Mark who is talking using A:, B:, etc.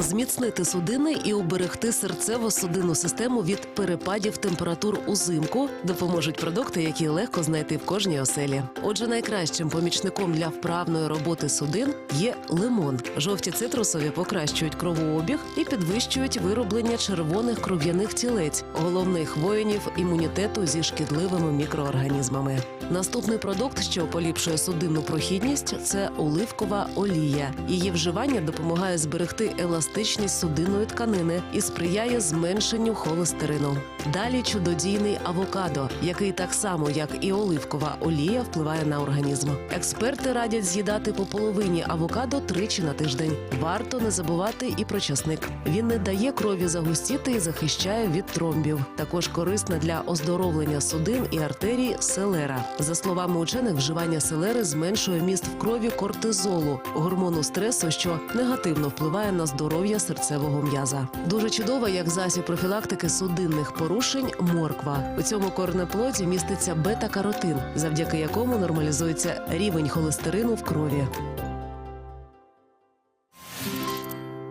A: Зміцнити судини і уберегти серцево-судинну систему від перепадів температур узимку допоможуть продукти, які легко знайти в кожній оселі. Отже, найкращим помічником для вправної роботи судин є лимон. Жовті цитрусові покращують кровообіг і підвищують вироблення червоних кров'яних тілець, головних воїнів імунітету зі шкідливими мікроорганізмами. Наступний продукт, що поліпшує судинну прохідність, це оливкова олія. Її вживання допомагає зберегти еластичність судинної тканини і сприяє зменшенню холестерину. Далі чудодійний авокадо, який так само як і оливкова олія впливає на організм. Експерти радять з'їдати по половині авокадо тричі на тиждень. Варто не забувати і про часник. Він не дає крові загустіти і захищає від тромбів. Також корисна для оздоровлення судин і артерій селера. За словами учених, вживання селери зменшує міст в крові кортизолу, гормону стресу, що негативно впливає на здоров'я серцевого м'яза. Дуже чудова, як засіб профілактики судинних порушень, морква. У цьому корнеплоді міститься бета-каротин, завдяки якому нормалізується рівень холестерину в крові.